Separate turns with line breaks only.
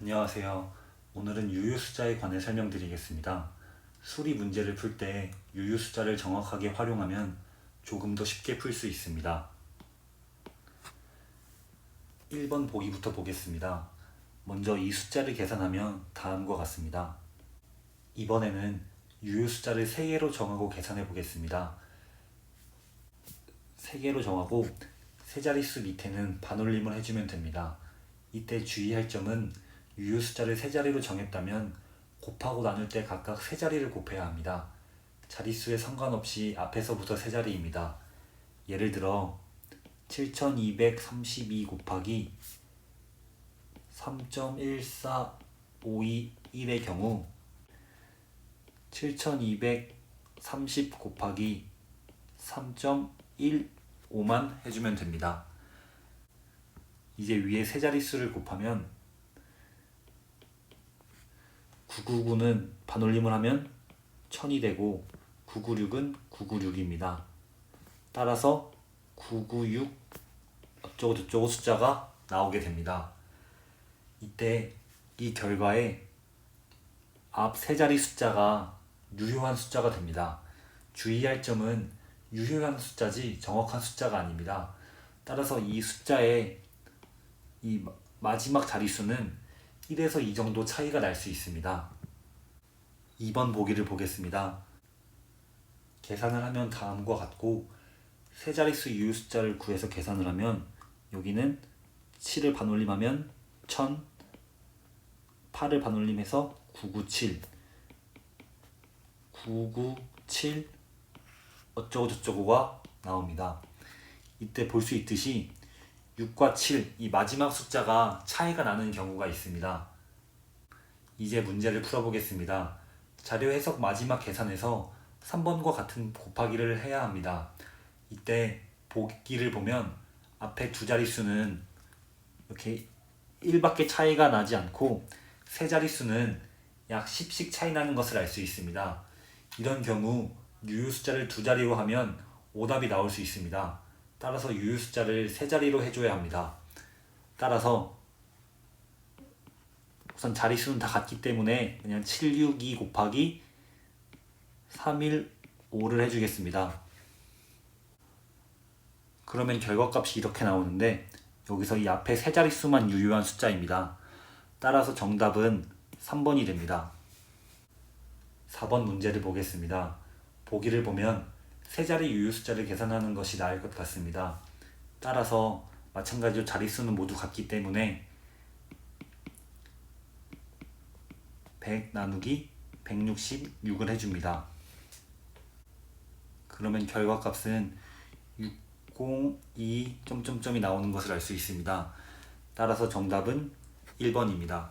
안녕하세요. 오늘은 유효숫자에 관해 설명드리겠습니다. 수리 문제를 풀 때 유효숫자를 정확하게 활용하면 조금 더 쉽게 풀 수 있습니다. 1번 보기부터 보겠습니다. 먼저 이 숫자를 계산하면 다음과 같습니다. 이번에는 유효숫자를 3개로 정하고 계산해 보겠습니다. 3개로 정하고 세 자릿수 밑에는 반올림을 해주면 됩니다. 이때 주의할 점은 유효 숫자를 세 자리로 정했다면 곱하고 나눌 때 각각 세 자리를 곱해야 합니다. 자릿수에 상관없이 앞에서부터 세 자리입니다. 예를 들어 7232 곱하기 3.14521의 경우 7230 곱하기 3.15만 해주면 됩니다. 이제 위에 세 자릿수를 곱하면 999는 반올림을 하면 1000이 되고 996은 996입니다. 따라서 996 어쩌고 저쩌고 숫자가 나오게 됩니다. 이때 이 결과에 앞 세 자리 숫자가 유효한 숫자가 됩니다. 주의할 점은 유효한 숫자지 정확한 숫자가 아닙니다. 따라서 이 숫자의 이 마- 마지막 자릿수는 1에서 2 정도 차이가 날 수 있습니다. 2번 보기를 보겠습니다. 계산을 하면 다음과 같고 세 자릿수 유효 숫자를 구해서 계산을 하면 여기는 7을 반올림하면 1000 8을 반올림해서 997 997 어쩌고 저쩌고가 나옵니다. 이때 볼 수 있듯이 6과 7, 이 마지막 숫자가 차이가 나는 경우가 있습니다. 이제 문제를 풀어보겠습니다. 자료 해석 마지막 계산에서 3번과 같은 곱하기를 해야 합니다. 이때 보기를 보면 앞에 두 자릿수는 이렇게 1밖에 차이가 나지 않고 세 자릿수는 약 10씩 차이 나는 것을 알 수 있습니다. 이런 경우 유효 숫자를 두 자리로 하면 오답이 나올 수 있습니다. 따라서 유효 숫자를 세 자리로 해줘야 합니다. 따라서 우선 자릿수는 다 같기 때문에 그냥 762 곱하기 315를 해주겠습니다. 그러면 결과값이 이렇게 나오는데 여기서 이 앞에 세 자릿수만 유효한 숫자입니다. 따라서 정답은 3번이 됩니다. 4번 문제를 보겠습니다. 보기를 보면 세 자리 유효 숫자를 계산하는 것이 나을 것 같습니다. 따라서 마찬가지로 자릿수는 모두 같기 때문에 100 나누기 166을 해줍니다. 그러면 결과값은 602 점점점이 나오는 것을 알 수 있습니다. 따라서 정답은 1번입니다.